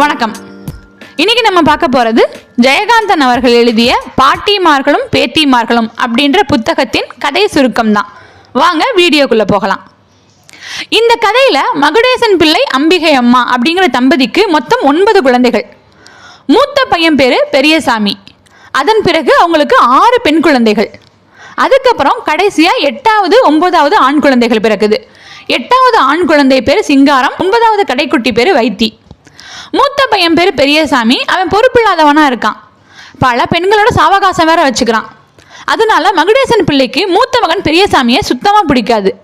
வணக்கம். இன்னைக்கு நம்ம பார்க்க போகிறது ஜெயகாந்தன் அவர்கள் எழுதிய பாட்டிமார்களும் பேத்திமார்களும் அப்படின்ற புத்தகத்தின் கதை சுருக்கம் தான் வாங்க வீடியோக்குள்ளே போகலாம். இந்த கதையில் மகுடேசன் பிள்ளை அம்பிகை அம்மா அப்படிங்கிற தம்பதிக்கு மொத்தம் ஒன்பது குழந்தைகள். மூத்த பையன் பேர் பெரியசாமி. அதன் பிறகு அவங்களுக்கு ஆறு பெண் குழந்தைகள். அதுக்கப்புறம் கடைசியாக எட்டாவது ஒன்பதாவது ஆண் குழந்தைகள் பிறக்குது. எட்டாவது ஆண் குழந்தை பேர் சிங்காரம் ஒன்பதாவது கடைக்குட்டி பேர் வைத்தி. மூத்த பையன் பேர் பெரியசாமி. அவன் பொறுப்பில்லாதவனாக இருக்கான். பல பெண்களோட சாவகாசம் வேற வச்சுக்கிறான். அதனால மகுடேசன் பிள்ளைக்கு மூத்த மகன் பெரியசாமியை சுத்தமாக பிடிக்காது.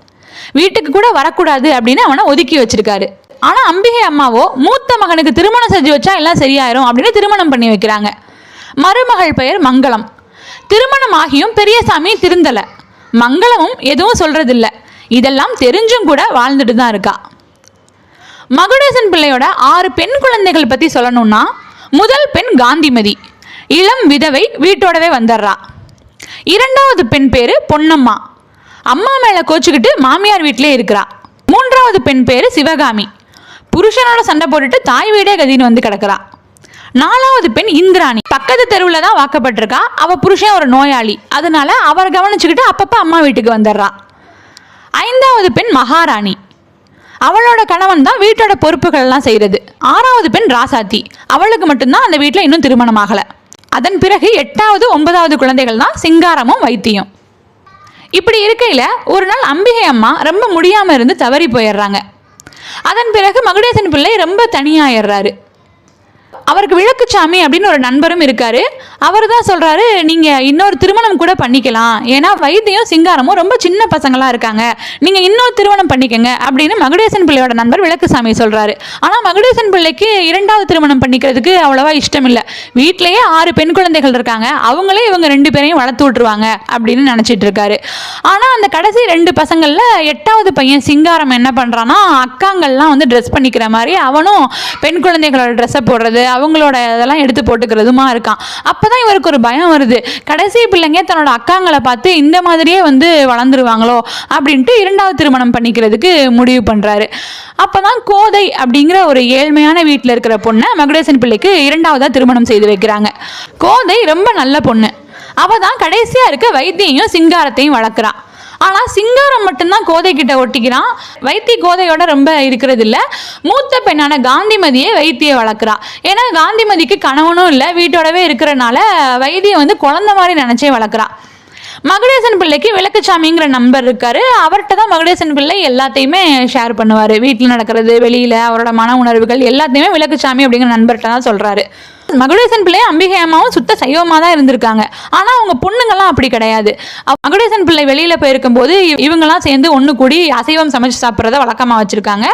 வீட்டுக்கு கூட வரக்கூடாது அப்படின்னு அவனை ஒதுக்கி வச்சிருக்காரு. ஆனா அம்பிகை அம்மாவோ மூத்த மகனுக்கு திருமணம் செஞ்சு வச்சா எல்லாம் சரியாயிரும் அப்படின்னு திருமணம் பண்ணி வைக்கிறாங்க. மருமகள் பெயர் மங்களம். திருமணம் ஆகியும் பெரியசாமி திருந்தலை. மங்களமும் எதுவும் சொல்றதில்ல. இதெல்லாம் தெரிஞ்சும் கூட வாழ்ந்துட்டு தான் இருக்கா. மகுடேசன் பிள்ளையோட ஆறு பெண் குழந்தைகள் பத்தி சொல்லணும்னா முதல் பெண் காந்திமதி. இளம் விதவை வீட்டோடவே வந்துடுறா. இரண்டாவது பெண் பேரு பொன்னம்மா. அம்மா மேல கோச்சுக்கிட்டு மாமியார் வீட்டிலே இருக்கிறா. மூன்றாவது பெண் பேரு சிவகாமி. புருஷனோட சண்டை போட்டுட்டு தாய் வீடே கதின்னு வந்து கிடக்குறா. நாலாவது பெண் இந்திராணி. பக்கத்து தெருவில் தான் வாக்கப்பட்டிருக்கா. அவ புருஷன் ஒரு நோயாளி. அதனால அவரை கவனிச்சுக்கிட்டு அப்பப்போ அம்மா வீட்டுக்கு வந்துடுறா. ஐந்தாவது பெண் மகாராணி. அவளோட கணவன் தான் வீட்டோட பொறுப்புகள்லாம் செய்கிறது ஆறாவது பெண் ராசாத்தி. அவளுக்கு மட்டும்தான் அந்த வீட்டில் இன்னும் திருமணம் ஆகலை. அதன் பிறகு எட்டாவது ஒன்பதாவது குழந்தைகள் தான் சிங்காரமும் வைத்தியம். இப்படி இருக்கையில் ஒரு நாள் அம்பிகை அம்மா ரொம்ப முடியாமல் இருந்து தவறி போயிடுறாங்க. அதன் பிறகு மகுடேசன் பிள்ளை ரொம்ப தனியாயிடுறாரு. அவருக்கு விளக்குச்சாமி அப்படின்னு ஒரு நண்பரும் இருக்காரு. அவர் தான் சொல்றாரு நீங்க இன்னொரு திருமணம் கூட பண்ணிக்கலாம். ஏன்னா வைத்தியம் சிங்காரமும் ரொம்ப சின்ன பசங்களா இருக்காங்க. நீங்க இன்னொரு திருமணம் பண்ணிக்கங்க. அப்படின்னு மகுடேசன் பிள்ளையோட நண்பர் விளக்குசாமி சொல்றாரு. ஆனா மகுடேசன் பிள்ளைக்கு இரண்டாவது திருமணம் பண்ணிக்கிறதுக்கு அவ்வளவா இஷ்டம் இல்லை வீட்டிலேயே ஆறு பெண் குழந்தைகள் இருக்காங்க. அவங்களே இவங்க ரெண்டு பேரையும் வளர்த்து விட்டுருவாங்க அப்படின்னு நினைச்சிட்டு இருக்காரு. ஆனா அந்த கடைசி ரெண்டு பசங்கள்ல எட்டாவது பையன் சிங்காரம் என்ன பண்றான்னா அக்காங்கள்லாம் வந்து ட்ரெஸ் பண்ணிக்கிற மாதிரி அவனும் பெண் குழந்தைகளோட ட்ரெஸ்ஸை போடுறது அவங்களோட இதெல்லாம் எடுத்து போட்டுக்கிறதுமா இருக்கான். அப்போ தான் இவருக்கு ஒரு பயம் வருது. கடைசி பிள்ளைங்க தன்னோட அக்காங்களை பார்த்து இந்த மாதிரியே வந்து வளர்ந்துருவாங்களோ? அப்படின்ட்டு இரண்டாவது திருமணம் பண்ணிக்கிறதுக்கு முடிவு பண்ணுறாரு அப்போ தான் கோதை அப்படிங்கிற ஒரு ஏழ்மையான வீட்டில் இருக்கிற பொண்ணை மகுடேசன் பிள்ளைக்கு இரண்டாவதாக திருமணம் செய்து வைக்கிறாங்க. கோதை ரொம்ப நல்ல பொண்ணு. அவள் தான் கடைசியாக இருக்க வைத்தியையும் சிங்காரத்தையும் வளர்க்குறான் ஆனால் சிங்காரம் மட்டும்தான் கோதை கிட்ட ஒட்டிக்கிறான். வைத்தி கோதையோட ரொம்ப இருக்கிறது இல்லை மூத்த பெண்ணான காந்திமதியை வைத்தியை வளர்க்குறா. ஏன்னா காந்திமதிக்கு கணவனும் இல்லை வீட்டோடவே இருக்கிறனால வைத்தியை வந்து குழந்த மாதிரி நினச்சே வளர்க்குறா. மகுடேசன் பிள்ளைக்கு விளக்குச்சாமிங்கிற நம்பர் இருக்காரு. அவர்கிட்ட தான் மகுடேசன் பிள்ளை எல்லாத்தையுமே ஷேர் பண்ணுவார். வீட்டில் நடக்கிறது வெளியில் அவரோட மன உணர்வுகள் எல்லாத்தையுமே விளக்குச்சாமி அப்படிங்கிற நண்பர்கிட்ட தான் சொல்கிறாரு மகுடேசன் பிள்ளை அம்பிகை அம்மாவும் சுத்த சைவமாக தான் இருந்திருக்காங்க. ஆனால் அவங்க பொண்ணுங்கெல்லாம் அப்படி கிடையாது. மகுடேசன் பிள்ளை வெளியில் போயிருக்கும்போது போது இவங்கெல்லாம் சேர்ந்து ஒன்று கூடி அசைவம் சமைச்சு சாப்பிட்றத வழக்கமாக வச்சுருக்காங்க.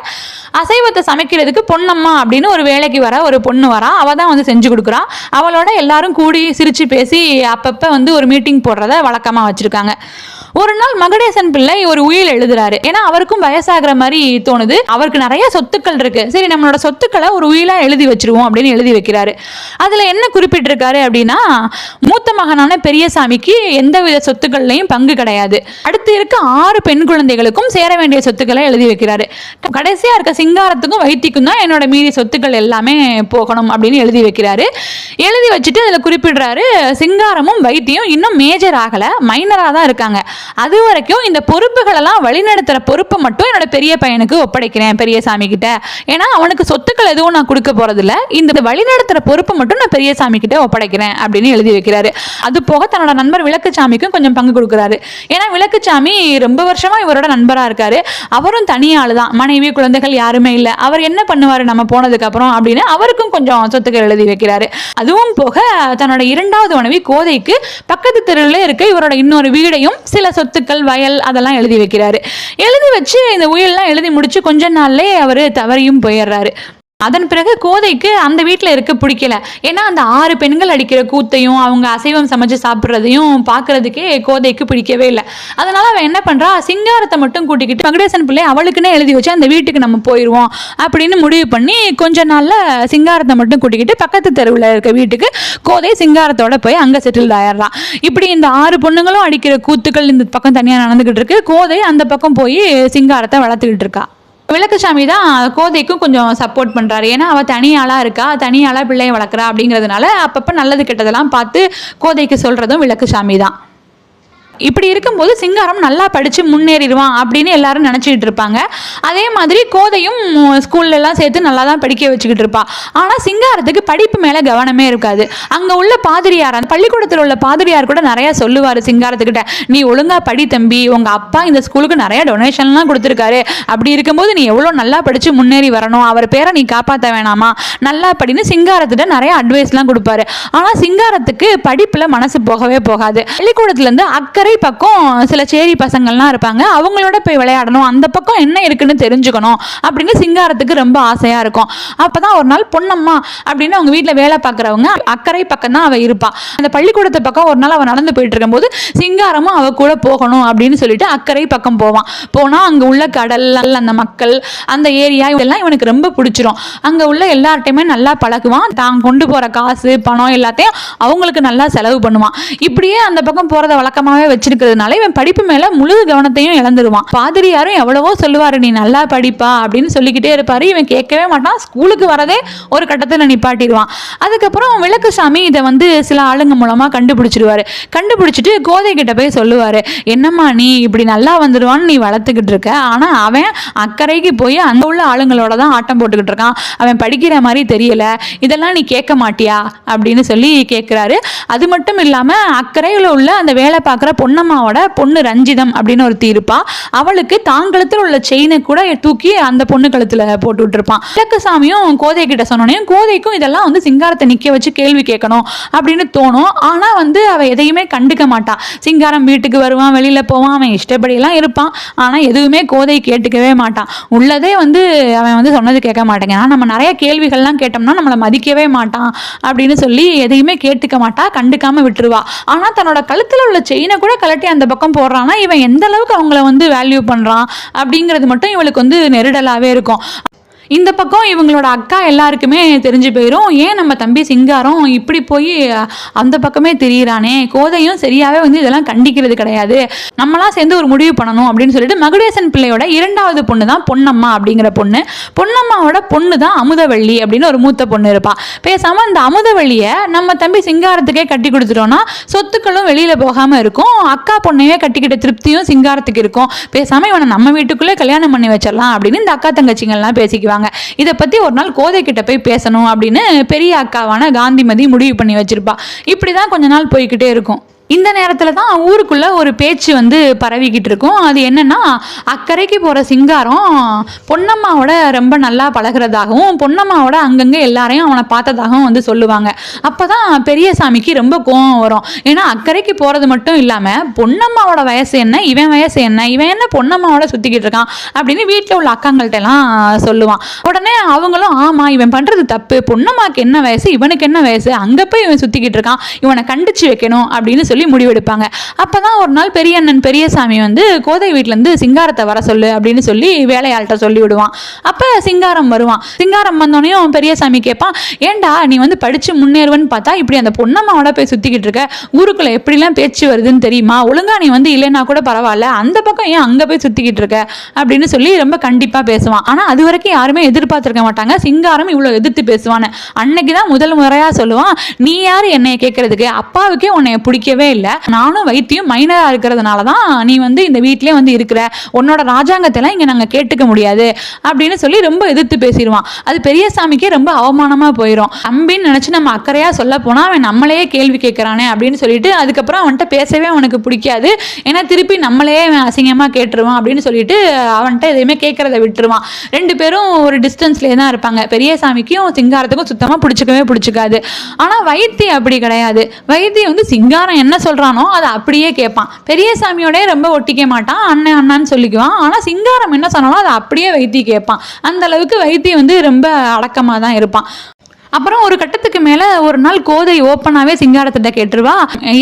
அசைவத்தை சமைக்கிறதுக்கு பொண்ணம்மா அப்படின்னு ஒரு வேலைக்கு வர ஒரு பொண்ணு வரா. அவள் தான் வந்து செஞ்சு கொடுக்குறா. அவளோட எல்லாரும் கூடி சிரித்து பேசி அப்பப்போ வந்து ஒரு மீட்டிங் போடுறத வழக்கமாக வச்சுருக்காங்க. ஒரு நாள் மகடேசன் பிள்ளை ஒரு உயில் எழுதுறாரு. ஏன்னா அவருக்கும் வயசாகிற மாதிரி தோணுது. அவருக்கு நிறைய சொத்துக்கள் இருக்கு. சரி நம்மளோட சொத்துக்களை ஒரு உயிலா எழுதி வச்சிருவோம் அப்படின்னு எழுதி வைக்கிறாரு. அதுல என்ன குறிப்பிட்டிருக்காரு அப்படின்னா மூத்த மகனான பெரியசாமிக்கு எந்தவித சொத்துக்கள்லையும் பங்கு கிடையாது. அடுத்து இருக்க ஆறு பெண் குழந்தைகளுக்கும் சேர வேண்டிய சொத்துக்களை எழுதி வைக்கிறாரு. கடைசியா இருக்க சிங்காரத்துக்கும் வைத்திக்கும் தான் என்னோட மீதி சொத்துக்கள் எல்லாமே போகணும் அப்படின்னு எழுதி வைக்கிறாரு. எழுதி வச்சுட்டு அதுல குறிப்பிடுறாரு சிங்காரமும் வைத்தியம் இன்னும் மேஜர் ஆகல மைனரா தான் இருக்காங்க. அது வரைக்கும் இந்த பொறுப்புகளெல்லாம் வழிநடத்துகிற பொறுப்பை மட்டும் என்னோட பெரிய பையனுக்கு ஒப்படைக்கிறேன் பெரியசாமி கிட்ட ஏன்னா அவனுக்கு சொத்துக்கள் எதுவும் நான் கொடுக்க போகிறதில்ல இந்த வழிநடத்துகிற பொறுப்பை மட்டும் நான் பெரியசாமி கிட்ட ஒப்படைக்கிறேன் அப்படின்னு எழுதி வைக்கிறாரு. அது போக தன்னோட நண்பர் விளக்குச்சாமிக்கும் கொஞ்சம் பங்கு கொடுக்குறாரு. ஏன்னா விளக்குச்சாமி ரொம்ப வருஷமா இவரோட நண்பராக இருக்காரு. அவரும் தனியாள் தான் மனைவி குழந்தைகள் யாருமே இல்லை. அவர் என்ன பண்ணுவார்? நம்ம போனதுக்கு அப்புறம் அப்படின்னு அவருக்கும் கொஞ்சம் சொத்துக்கள் எழுதி வைக்கிறாரு. அதுவும் போக தன்னோட இரண்டாவது மனைவி கோதைக்கு பக்கத்து தெருவில் இருக்க இவரோட இன்னொரு வீடையும் சில சொத்துக்கள் வயல் அதெல்லாம் எழுதி வைக்கிறாரு. எழுதி வச்சு இந்த உயிரெல்லாம் எழுதி முடிச்சு கொஞ்ச நாள்லேயே அவர் தவறியும் போயிடுறாரு. அதன் பிறகு கோதைக்கு அந்த வீட்டில் இருக்க பிடிக்கல. ஏன்னா அந்த ஆறு பெண்கள் அடிக்கிற கூத்தையும் அவங்க அசைவம் சமைச்சு சாப்பிட்றதையும் பார்க்கறதுக்கே கோதைக்கு பிடிக்கவே இல்லை. அதனால அவன் என்ன பண்றா? சிங்காரத்தை மட்டும் கூட்டிக்கிட்டு மகுடேசன் பிள்ளை அவளுக்குன்னே எழுதி வச்சு அந்த வீட்டுக்கு நம்ம போயிடுவோம் அப்படின்னு முடிவு பண்ணி கொஞ்ச நாளில் சிங்காரத்தை மட்டும் கூட்டிக்கிட்டு பக்கத்து தெருவில் இருக்க வீட்டுக்கு கோதை சிங்காரத்தோட போய் அங்கே செட்டில் ஆயிடுறான் இப்படி இந்த ஆறு பொண்ணுங்களும் அடிக்கிற கூத்துக்கள் இந்த பக்கம் தனியாக நடந்துகிட்டு இருக்கு. கோதை அந்த பக்கம் போய் சிங்காரத்தை வளர்த்துக்கிட்டு இருக்கா. விளக்குசாமி தான் கோதைக்கும் கொஞ்சம் சப்போர்ட் பண்ணுறாரு ஏன்னா அவள் தனியாளாக இருக்கா தனியாளாக பிள்ளையை வளர்க்குறா அப்படிங்கிறதுனால அப்பப்போ நல்லது கெட்டதெல்லாம் பார்த்து கோதைக்கு சொல்கிறதும் விளக்குசாமி தான். இப்படி இருக்கும்போது சிங்காரம் நல்லா படித்து முன்னேறிடுவான் அப்படின்னு எல்லாரும் நினச்சிக்கிட்டு இருப்பாங்க. அதே மாதிரி கோதையும் ஸ்கூல்லலாம் சேர்த்து நல்லா தான் படிக்க வச்சுக்கிட்டு இருப்பா. ஆனால் சிங்காரத்துக்கு படிப்பு மேலே கவனமே இருக்காது. அங்கே உள்ள பாதிரியார் அந்த பள்ளிக்கூடத்தில் உள்ள பாதிரியார் கூட நிறையா சொல்லுவார் சிங்காரத்துக்கிட்ட. நீ ஒழுங்காக படி தம்பி உங்கள் அப்பா இந்த ஸ்கூலுக்கு நிறையா டொனேஷன்லாம் கொடுத்துருக்காரு. அப்படி இருக்கும்போது நீ எவ்வளோ நல்லா படித்து முன்னேறி வரணும்? அவர் பேரை நீ காப்பாற்ற வேணாமா? நல்லா படின்னு சிங்காரத்திட்ட நிறைய அட்வைஸ்லாம் கொடுப்பாரு. ஆனால் சிங்காரத்துக்கு படிப்பில் மனசு போகவே போகாது. பள்ளிக்கூடத்துலேருந்து அக்கறை பக்கம் சில சேரி பசங்கள்லாம் இருப்பாங்க. அவங்களோட போய் விளையாடணும். அந்த பக்கம் என்ன இருக்குன்னு தெரிஞ்சுக்கணும் அப்படின்னு சிங்காரத்துக்கு ரொம்ப ஆசையாக இருக்கும். அப்போ தான் ஒரு நாள் பொண்ணம்மா அப்படின்னு அவங்க வீட்டில் வேலை பார்க்குறவங்க அக்கறை பக்கம் தான் அவள் இருப்பா. அந்த பள்ளிக்கூடத்து பக்கம் ஒரு நாள் அவள் நடந்து போயிட்டு இருக்கும்போது சிங்காரமும் அவ கூட போகணும் அப்படின்னு சொல்லிட்டு அக்கறை பக்கம் போவான். போனால் அங்கே உள்ள கடல் அந்த மக்கள் அந்த ஏரியா இதெல்லாம் இவனுக்கு ரொம்ப பிடிச்சிரும். அங்கே உள்ள எல்லார்ட்டையுமே நல்லா பழகுவான். தான் கொண்டு போகிற காசு பணம் எல்லாத்தையும் அவங்களுக்கு நல்லா செலவு பண்ணுவான். இப்படியே அந்த பக்கம் போகிறத வழக்கமாகவே வச்சிருக்கிறதுனால இவன் படிப்பு மேலே முழு கவனத்தையும் இழந்துருவான். பாதிரியாரும் எவ்வளவோ சொல்லுவாரு நீ நல்லா படிப்பா அப்படின்னு சொல்லிக்கிட்டே இருப்பாரு. இவன் கேட்கவே மாட்டான். ஸ்கூலுக்கு வரதே ஒரு கட்டத்தில் நிப்பாட்டிடுவான். அதுக்கப்புறம் விளக்குசாமி இதை வந்து சில ஆளுங்க மூலமாக கண்டுபிடிச்சிருவாரு கண்டுபிடிச்சிட்டு கோதை கிட்ட போய் சொல்லுவார் என்னம்மா நீ இப்படி நல்லா வந்துடுவான்னு நீ வளர்த்துக்கிட்டு இருக்க. ஆனால் அவன் அக்கறைக்கு போய் அந்த உள்ள ஆளுங்களோட தான் ஆட்டம் போட்டுக்கிட்டு இருக்கான். அவன் படிக்கிற மாதிரி தெரியல. இதெல்லாம் நீ கேட்க மாட்டியா? அப்படின்னு சொல்லி கேட்குறாரு அது மட்டும் இல்லாமல் அக்கறையில் உள்ள அந்த வேலை பார்க்குற பொன்னம்மாவோட பொண்ணு ரஞ்சிதம் அப்படின்னு ஒருத்தி இருப்பா. அவளுக்கு தான் கழுத்தில் உள்ள செயினை கூட தூக்கி அந்த பொண்ணு கழுத்தில் போட்டு விட்டுருப்பான். இலக்கசாமியும் கோதை கிட்ட சொன்னோன்னே கோதைக்கும் இதெல்லாம் வந்து சிங்காரத்தை நிற்க வச்சு கேள்வி கேட்கணும் அப்படின்னு தோணும். ஆனால் வந்து அவள் எதையுமே கண்டுக்க மாட்டான் சிங்காரம் வீட்டுக்கு வருவான் வெளியில் போவான் அவன் இஷ்டப்படியெல்லாம் இருப்பான். ஆனால் எதுவுமே கோதை கேட்டுக்கவே மாட்டான். உள்ளதே வந்து அவன் வந்து சொன்னது கேட்க மாட்டேங்க ஆனால் நம்ம நிறைய கேள்விகள்லாம் கேட்டோம்னா நம்மளை மதிக்கவே மாட்டான் அப்படின்னு சொல்லி எதையுமே கேட்டுக்க மாட்டா கண்டுக்காமல் விட்டுருவா. ஆனால் தன்னோட கழுத்தில் உள்ள செயினை கூட கழட்டி அந்த பக்கம் போடுறான்னா இவன் எந்த அளவுக்கு அவங்கள வந்து வேல்யூ பண்ணுறான் அப்படிங்கிறது மட்டும் இவளுக்கு வந்து நெருடலாகவே இருக்கும். இந்த பக்கம் இவங்களோட அக்கா எல்லாருக்குமே தெரிஞ்சு போயிடும் ஏன் நம்ம தம்பி சிங்காரம் இப்படி போய் அந்த பக்கமே தெரியிறானே? கோதையும் சரியாகவே வந்து இதெல்லாம் கண்டிக்கிறது கிடையாது. நம்மளாம் சேர்ந்து ஒரு முடிவு பண்ணணும் அப்படின்னு சொல்லிட்டு மகுடேசன் பிள்ளையோட இரண்டாவது பொண்ணு தான் பொன்னம்மா அப்படிங்கிற பொண்ணு. பொன்னம்மாவோட பொண்ணு தான் அமுதவள்ளி அப்படின்னு ஒரு மூத்த பொண்ணு இருப்பா. பேசாமல் அந்த அமுதவள்ளியை நம்ம தம்பி சிங்காரத்துக்கே கட்டி கொடுத்துட்டோம்னா சொத்துக்களும் வெளியில் போகாமல் இருக்கும். அக்கா பொண்ணையே கட்டிக்கிட்ட திருப்தியும் சிங்காரத்துக்கு இருக்கும். பேசாமல் இவனை நம்ம வீட்டுக்குள்ளே கல்யாணம் பண்ணி வச்சிடலாம் அப்படின்னு இந்த அக்கா தங்கச்சிங்கள்லாம் பேசிக்குவாங்க. இதை பற்றி ஒரு நாள் கோதை கிட்ட போய் பேசணும் அப்படின்னு பெரிய அக்காவான காந்திமதி முடிவு பண்ணி வச்சிருப்பா. இப்படி தான் கொஞ்ச நாள் போய்கிட்டே இருக்கும். இந்த நேரத்தில் தான் ஊருக்குள்ளே ஒரு பேச்சு வந்து பரவிக்கிட்டு இருக்கும். அது என்னென்னா அக்கறைக்கு போகிற சிங்காரம் பொன்னம்மாவோட ரொம்ப நல்லா பழகுறதாகவும் பொன்னம்மாவோட அங்கங்கே எல்லாரையும் அவனை பார்த்ததாகவும் வந்து சொல்லுவாங்க. அப்போ தான் பெரியசாமிக்கு ரொம்ப கோவம் வரும். ஏன்னா அக்கறைக்கு போகிறது மட்டும் இல்லாமல் பொன்னம்மாவோட வயசு என்ன இவன் வயசு என்ன இவன் என்ன பொன்னம்மாவோட சுற்றிக்கிட்டு இருக்கான் அப்படின்னு வீட்டில் உள்ள அக்காங்கள்ட்ட எல்லாம் சொல்லுவான். உடனே அவங்களும் ஆமாம் இவன் பண்ணுறது தப்பு. பொன்னம்மாக்கு என்ன வயசு இவனுக்கு என்ன வயசு? அங்கே போய் இவன் சுற்றிக்கிட்டு இருக்கான். இவனை கண்டிச்சு வைக்கணும் அப்படின்னு சொல்லி முடிவெடுப்பாங்க. அப்போ தான் ஒரு நாள் பெரிய அண்ணன் பெரியசாமி வந்து கோதை வீட்டிலேருந்து சிங்காரத்தை வர சொல்லு அப்படின்னு சொல்லி வேலையாள்கிட்ட சொல்லி விடுவான். அப்போ சிங்காரம் வருவான். சிங்காரம் வந்தோடனையும் பெரியசாமி கேட்பான் ஏன்டா நீ வந்து படித்து முன்னேறுவன்னு பார்த்தா இப்படி அந்த பொன்னம்மாவோட போய் சுற்றிக்கிட்டு இருக்க? ஊருக்குள்ளே எப்படிலாம் பேச்சு வருதுன்னு தெரியுமா? ஒழுங்கா நீ வந்து இல்லைன்னா கூட பரவாயில்ல. அந்த பக்கம் ஏன் அங்கே போய் சுற்றிக்கிட்டு இருக்க? அப்படின்னு சொல்லி ரொம்ப கண்டிப்பாக பேசுவான். ஆனால் அது வரைக்கும் யாருமே எதிர்பார்த்துருக்க மாட்டாங்க. சிங்காரம் இவ்வளோ எதிர்த்து பேசுவான்னு. அன்னைக்கு தான் முதல் முறையாக சொல்லுவான் நீ யார் என்னைய கேட்கறதுக்கு? அப்பாவுக்கே உன்னைய பிடிக்கவே இல்லை. நானும் வைத்தியம் மைனராக இருக்கிறதுனால தான் நீ வந்து இந்த வீட்டிலே வந்து இருக்கிற. உன்னோட ராஜாங்கத்தெல்லாம் இங்கே நாங்கள் கேட்டுக்க முடியாது. அப்படின்னு சொல்லி ரொம்ப எதிர்த்து பேசிடுவான். அது பெரியசாமிக்கே ரொம்ப அவமானமாக போயிடும் அம்பின்னு நினச்சி நம்ம அக்கறையாக சொல்ல போனால் அவன் நம்மளையே கேள்வி கேட்குறானே அப்படின்னு சொல்லிட்டு அதுக்கப்புறம் அவன்கிட்ட பேசவே அவனுக்கு பிடிக்காது. ஏன்னா திருப்பி நம்மளையே அவன் அசிங்கமாக கேட்டுருவான் அப்படின்னு சொல்லிட்டு அவன்கிட்ட எதையுமே கேட்குறத விட்டுருவான். ரெண்டு பேரும் ஒரு டிஸ்டன்ஸ்லேயே தான் இருப்பாங்க. பெரியசாமிக்கும் சிங்காரத்துக்கும் சுத்தமாக பிடிச்சிக்கவே பிடிச்சிக்காது. ஆனால் வைத்தியம் அப்படி கிடையாது. வைத்தியம் வந்து சிங்காரம் என்ன சொல்கிறானோ அதை அப்படியே கேட்பான். பெரியசாமியோடய ரொம்ப ஒட்டிக்க மாட்டான். அண்ணன் அண்ணான்னு சொல்லிக்குவான். ஆனால் சிங்காரம் என்ன சொன்னாலும் அதை அப்படியே வைத்தி கேட்பான். அந்த அளவுக்கு வைத்தி வந்து ரொம்ப அடக்கமாக தான் இருப்பான். அப்புறம் ஒரு கட்டத்துக்கு மேலே ஒரு நாள் கோதை ஓப்பனாகவே சிங்காரத்திட்ட கேட்டுருவா.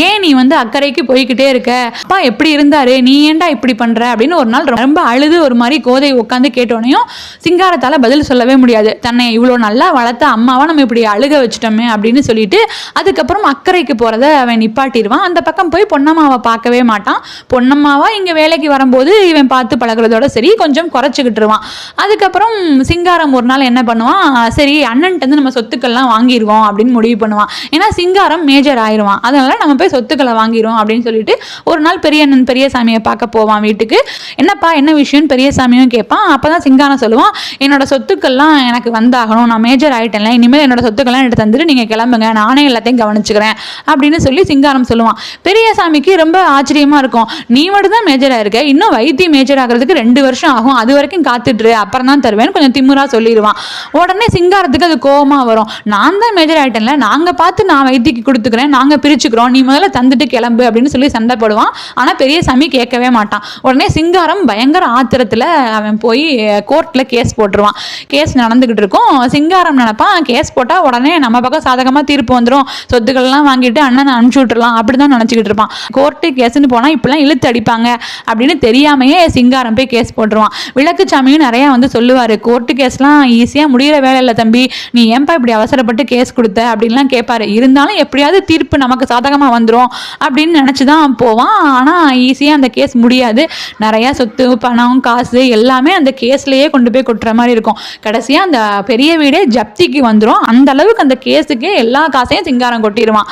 ஏன் நீ வந்து அக்கறைக்கு போய்கிட்டே இருக்க? அப்பா எப்படி இருந்தாரு? நீ ஏன்டா இப்படி பண்ற? அப்படின்னு ஒரு நாள் ரொம்ப அழுது ஒரு மாதிரி கோதை உட்காந்து கேட்டோனையும் சிங்காரத்தால பதில் சொல்லவே முடியாது. தன்னை இவ்வளோ நல்லா வளர்த்த அம்மாவை நம்ம இப்படி அழுக வச்சிட்டோமே அப்படின்னு சொல்லிட்டு அதுக்கப்புறம் அக்கறைக்கு போகிறத அவன் நிப்பாட்டிடுவான் அந்த பக்கம் போய் பொன்னம்மாவை பார்க்கவே மாட்டான். பொன்னம்மாவா இங்கே வேலைக்கு வரும்போது இவன் பார்த்து பழகுறதோட சரி கொஞ்சம் குறைச்சிக்கிட்டுருவான். அதுக்கப்புறம் சிங்காரம் ஒரு நாள் என்ன பண்ணுவான்? சரி அண்ணன்ட்டு வந்து நம்ம சொத்துக்கு சொத்துக்கள்லாம் வாங்கிடுவோம் அப்படின்னு முடிவு பண்ணுவான். ஏன்னா சிங்காரம் மேஜர் ஆயிடுவான் அதனால நம்ம போய் சொத்துக்களை வாங்கிடுவோம் அப்படின்னு சொல்லிட்டு ஒரு நாள் பெரிய அண்ணன் பெரியசாமியை பார்க்க போவான் வீட்டுக்கு. என்னப்பா என்ன விஷயம்னு பெரியசாமியும் கேட்பான். அப்போ தான் சிங்காரம் சொல்லுவான் என்னோட சொத்துக்கள்லாம் எனக்கு வந்தாகணும். நான் மேஜர் ஆகிட்டேன்ல இனிமேல் என்னோட சொத்துக்கள்லாம் எடுத்து தந்துட்டு நீங்கள் கிளம்புங்க. நானே எல்லாத்தையும் கவனிச்சுக்கிறேன். அப்படின்னு சொல்லி சிங்காரம் சொல்லுவான். பெரியசாமிக்கு ரொம்ப ஆச்சரியமாக இருக்கும். நீ மட்டும் தான் மேஜராக இருக்க இன்னும் வைத்தியம் மேஜர் ஆகிறதுக்கு ரெண்டு வருஷம் ஆகும். அது வரைக்கும் காத்துட்டுரு அப்புறம் தான் தருவேன் கொஞ்சம் திமுறா சொல்லிடுவான். உடனே சிங்காரத்துக்கு அது கோபமாக வரும். நான் தான் மேஜர் ஆகிட்டேன்ல நாங்கள் பார்த்து நான் வைத்தியக்கு கொடுத்துக்கிறேன். நாங்கள் பிரிச்சுக்கிறோம். நீ முதல்ல தந்துட்டு கிளம்பு அப்படின்னு சொல்லி சண்டை போடுவான். ஆனால் பெரியசாமி கேட்கவே மாட்டான். உடனே சிங்காரம் பயங்கர ஆத்திரத்தில் அவன் போய் கோர்ட்டில் கேஸ் போட்டுருவான். கேஸ் நடந்துக்கிட்டு இருக்கும். சிங்காரம் நினப்பான். கேஸ் போட்டால் உடனே நம்ம பக்கம் சாதகமாக தீர்ப்பு வந்துடும் சொத்துக்கள்லாம் வாங்கிட்டு அண்ணனை அனுப்பிச்சி விட்டுலாம் அப்படி தான் நினச்சிக்கிட்டு இருப்பான். கோர்ட்டு கேஸ்ன்னு போனால் இப்படிலாம் இழுத்து அடிப்பாங்க அப்படின்னு தெரியாமையே சிங்காரம் போய் கேஸ் போட்டுருவான். விளக்கு சாமியும் நிறையா வந்து சொல்லுவார். கோர்ட்டு கேஸ்லாம் ஈஸியாக முடிகிற வேலை இல்லை தம்பி. நீ ஏன்பா இப்படி அவசரப்பட்டு கேஸ் கொடுத்த அப்படின்லாம் கேட்பாரு இருந்தாலும் எப்படியாவது தீர்ப்பு நமக்கு சாதகமாக வந்துடும் அப்படின்னு நினச்சி தான் போவான் ஆனால் ஈஸியாக அந்த கேஸ் முடியாது. நிறையா சொத்து பணம் காசு எல்லாமே அந்த கேஸ்லேயே கொண்டு போய் கொட்டுற மாதிரி இருக்கும். கடைசியாக அந்த பெரிய வீடே ஜப்திக்கு வந்துடும் அந்த அளவுக்கு அந்த கேஸுக்கே எல்லா காசையும் சிங்காரம் கொட்டிடுவான்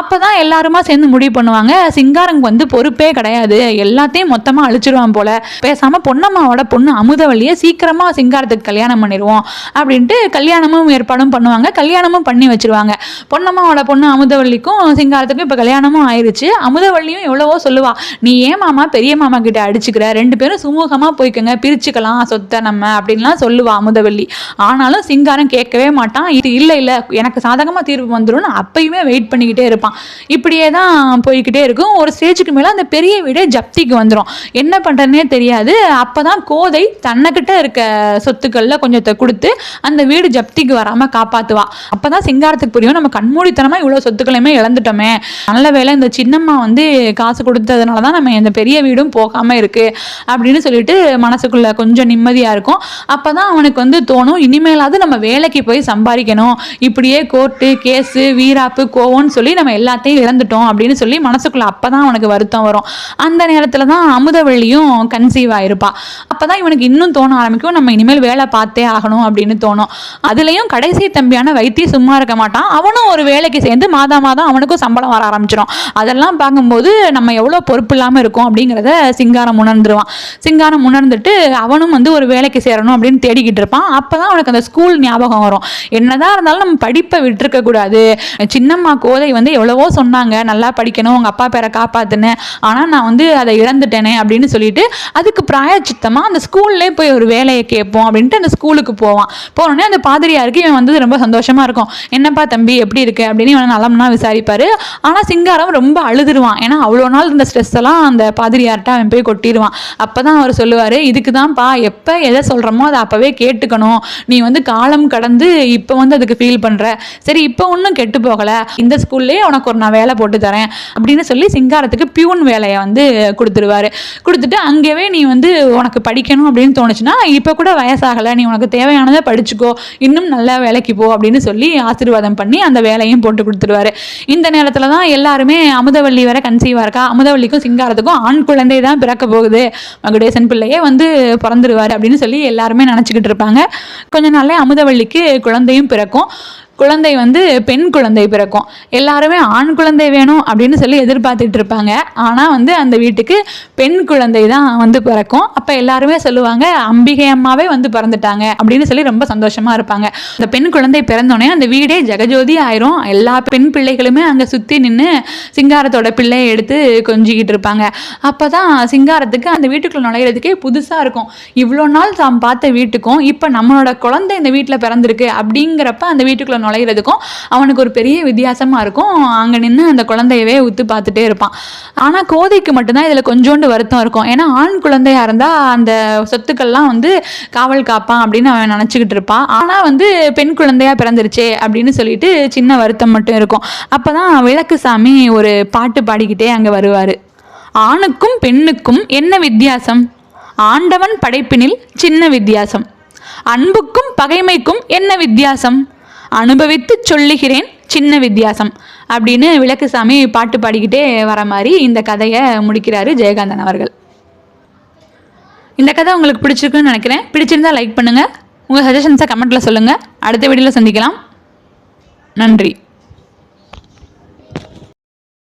அப்போ தான் எல்லாருமா சேர்ந்து முடிவு பண்ணுவாங்க. சிங்காரங்க வந்து பொறுப்பே கிடையாது. எல்லாத்தையும் மொத்தமாக அழிச்சிருவான் போல. பேசாமல் பொன்னம்மாவோட பொண்ணு அமுதவள்ளியை சீக்கிரமாக சிங்காரத்துக்கு கல்யாணம் பண்ணிடுவோம் அப்படின்ட்டு கல்யாணமும் ஏற்பாடும் பண்ணுவாங்க. கல்யாணமும் பண்ணி வச்சிருவாங்க. பொன்னம்மாவோட பொண்ணு அமுதவள்ளிக்கும் சிங்காரத்துக்கும் இப்போ கல்யாணமும் ஆயிருச்சு. அமுதவள்ளியும் எவ்வளவோ சொல்லுவா நீ ஏன் மாமா பெரிய மாமா கிட்ட அடிச்சுக்கிற? ரெண்டு பேரும் சுமூகமாக போய்க்கோங்க பிரிச்சுக்கலாம் சொத்தை நம்ம அப்படின்லாம் சொல்லுவா அமுதவள்ளி ஆனாலும் சிங்காரம் கேட்கவே மாட்டான். இது இல்லை இல்லை எனக்கு சாதகமாக தீர்வு வந்துடும் அப்பயுமே வெயிட் பண்ணிக்கிட்டே இருப்பான். இப்படியே தான் போய்கிட்டே இருக்கும். ஒரு ஸ்டேஜுக்கு மேலே அந்த பெரிய வீடே ஜப்திக்கு வந்துடும் என்ன பண்ணுறதுனே தெரியாது. அப்போ தான் கோதை தன்னைக்கிட்ட இருக்க சொத்துக்களில் கொஞ்சத்தை கொடுத்து அந்த வீடு ஜப்திக்கு வராமல் காப்பாற்றுவா அப்போ தான் சிங்காரத்துக்கு புரியும். நம்ம கண்மூடித்தனமாக இவ்வளோ சொத்துக்களையுமே இழந்துட்டோமே. நல்ல வேளை இந்த சின்னம்மா வந்து காசு கொடுத்ததுனால தான் நம்ம இந்த பெரிய வீடும் போகாமல் இருக்குது அப்படின்னு சொல்லிட்டு மனசுக்குள்ள கொஞ்சம் நிம்மதியாக இருக்கும். அப்போ தான் அவனுக்கு வந்து தோணும் இனிமேலாவது நம்ம வேலைக்கு போய் சம்பாதிக்கணும். இப்படியே கோர்ட்டு கேஸு வீராப்பு கோவம்னு சொல்லி நம்ம எல்லாத்தையும் இழந்துட்டோம் அப்படின்னு சொல்லி மனசுக்குள்ள அப்போ தான் அவனுக்கு வருத்தம் வரும். அந்த நேரத்தில் தான் அமுதவள்ளியும் கன்சீவ் ஆயிருப்பா. அப்போ தான் இவனுக்கு இன்னும் தோண ஆரம்பிக்கும். நம்ம இனிமேல் வேலை பார்த்தே ஆகணும் அப்படின்னு தோணும். அதுலேயும் கடைசி தம்பி தம்பியான வைத்திய சும்மா இருக்க மாட்டான். அவனும் ஒரு வேலைக்கு சேர்ந்து மாதா மாதம் அவனுக்கும் சம்பளம் வர ஆரம்பிச்சிடும் அதெல்லாம் பார்க்கும்போது நம்ம எவ்வளோ பொறுப்பு இல்லாமல் இருக்கோம் அப்படிங்கிறத சிங்காரம் உணர்ந்துருவான். சிங்காரம் உணர்ந்துட்டு அவனும் வந்து ஒரு வேலைக்கு சேரணும் அப்படின்னு தேடிக்கிட்டு இருப்பான். அப்போ தான் அவனுக்கு அந்த ஸ்கூல் ஞாபகம் வரும். என்னதான் இருந்தாலும் நம்ம படிப்பை விட்டுருக்க கூடாது. சின்னம்மா கோதை வந்து எவ்வளவோ சொன்னாங்க. நல்லா படிக்கணும் உங்கள் அப்பா பேரை காப்பாத்துன்னு. ஆனால் நான் வந்து அதை இழந்துட்டேனே அப்படின்னு சொல்லிட்டு அதுக்கு பிராயச்சித்தமாக அந்த ஸ்கூல்லே போய் ஒரு வேலையை கேட்போம் அப்படின்ட்டு அந்த ஸ்கூலுக்கு போவான். போனோடனே அந்த பாதிரியாருக்கு இவன் வந்து ரொம்ப சந்தோஷமா இருக்கும். என்னப்பா தம்பி எப்படி இருக்கு? அப்படின்னு இவனை நலம்னா விசாரிப்பாரு. ஆனால் சிங்காரம் ரொம்ப அழுதுருவான். ஏன்னா அவ்வளோ நாள் இருந்த ஸ்ட்ரெஸ் எல்லாம் அந்த பாதிரியார்கிட்ட அவன் போய் கொட்டிடுவான் அப்போ தான் அவர் சொல்லுவார் இதுக்கு தான்ப்பா எப்போ எதை சொல்கிறோமோ அதை அப்போவே கேட்டுக்கணும். நீ வந்து காலம் கடந்து இப்போ வந்து அதுக்கு ஃபீல் பண்ணுற சரி இப்போ ஒன்றும் கெட்டு போகலை. இந்த ஸ்கூல்லேயே உனக்கு ஒரு நான் வேலை போட்டு தரேன். அப்படின்னு சொல்லி சிங்காரத்துக்கு பியூன் வேலையை வந்து கொடுத்துருவாரு. கொடுத்துட்டு அங்கேவே நீ வந்து உனக்கு படிக்கணும் அப்படின்னு தோணுச்சுன்னா இப்போ கூட வயசாகலை. நீ உனக்கு தேவையானதை படிச்சுக்கோ. இன்னும் நல்ல வேலைக்கு போ அப்படின்னு சொல்லி ஆசீர்வாதம் பண்ணி அந்த வேலையும் போட்டு கொடுத்துருவாரு. இந்த நேரத்தில் தான் எல்லாருமே அமுதவள்ளி வர கன்சீவாக இருக்கா? அமுதவள்ளிக்கும் சிங்காரத்துக்கும் ஆண் குழந்தை தான் பிறக்க போகுது. மகுடேசன் பிள்ளையே வந்து பிறந்துருவார் அப்படின்னு சொல்லி எல்லாருமே நினச்சிக்கிட்டு இருப்பாங்க. கொஞ்ச நாளே அமுதவள்ளிக்கு குழந்தையும் பிறக்கும். குழந்தை வந்து பெண் குழந்தை பிறக்கும். எல்லாருமே ஆண் குழந்தை வேணும் அப்படின்னு சொல்லி எதிர்பார்த்துட்டு இருப்பாங்க. ஆனால் வந்து அந்த வீட்டுக்கு பெண் குழந்தை தான் வந்து பிறக்கும். அப்போ எல்லாருமே சொல்லுவாங்க அம்பிகை அம்மாவே வந்து பிறந்துட்டாங்க. அப்படின்னு சொல்லி ரொம்ப சந்தோஷமாக இருப்பாங்க. அந்த பெண் குழந்தை பிறந்தோடனே அந்த வீடே ஜெகஜோதி ஆயிரும். எல்லா பெண் பிள்ளைகளுமே அங்கே சுற்றி நின்று சிங்காரத்தோட பிள்ளையை எடுத்து கொஞ்சிக்கிட்டு இருப்பாங்க. அப்போ தான் சிங்காரத்துக்கு அந்த வீட்டுக்குள்ள நுழையிறதுக்கே புதுசாக இருக்கும். இவ்வளோ நாள் தாம் பார்த்த வீட்டுக்கும் இப்போ நம்மளோட குழந்தை இந்த வீட்டில் பிறந்திருக்கு. அப்படிங்கிறப்ப அந்த வீட்டுக்குள்ள நுழையிறதுக்கும் அவனுக்கு ஒரு பெரிய வித்தியாசமாக இருக்கும். அங்கே நின்று அந்த குழந்தையவே உத்து பார்த்துட்டே இருப்பான். ஆனால் கோதைக்கு மட்டும்தான் இதில் கொஞ்சோண்டு வருத்தம் இருக்கும். ஏன்னா ஆண் குழந்தையாக இருந்தால் அந்த சொத்துக்கள்லாம் வந்து காவல் காப்பான் அப்படின்னு அவன் நினச்சிக்கிட்டு இருப்பான். ஆனால் வந்து பெண் குழந்தையாக பிறந்துருச்சே அப்படின்னு சொல்லிட்டு சின்ன வருத்தம் மட்டும் இருக்கும். அப்போ தான் விளக்கு சாமி ஒரு பாட்டு பாடிக்கிட்டே அங்கே வருவார். ஆணுக்கும் பெண்ணுக்கும் என்ன வித்தியாசம்? ஆண்டவன் படைப்பினில் சின்ன வித்தியாசம். அன்புக்கும் பகைமைக்கும் என்ன வித்தியாசம்? அனுபவித்து சொல்லுகிறேன் சின்ன வித்தியாசம் அப்படின்னு விளக்குசாமி பாட்டு பாடிக்கிட்டே வர மாதிரி இந்த கதையை முடிக்கிறாரு ஜெயகாந்தன் அவர்கள். இந்த கதை உங்களுக்கு பிடிச்சிருக்குன்னு நினைக்கிறேன். பிடிச்சிருந்தா லைக் பண்ணுங்கள் உங்கள் சஜஷன்ஸை கமெண்ட்டில் சொல்லுங்கள் அடுத்த வீடியோவில் சந்திக்கலாம். நன்றி.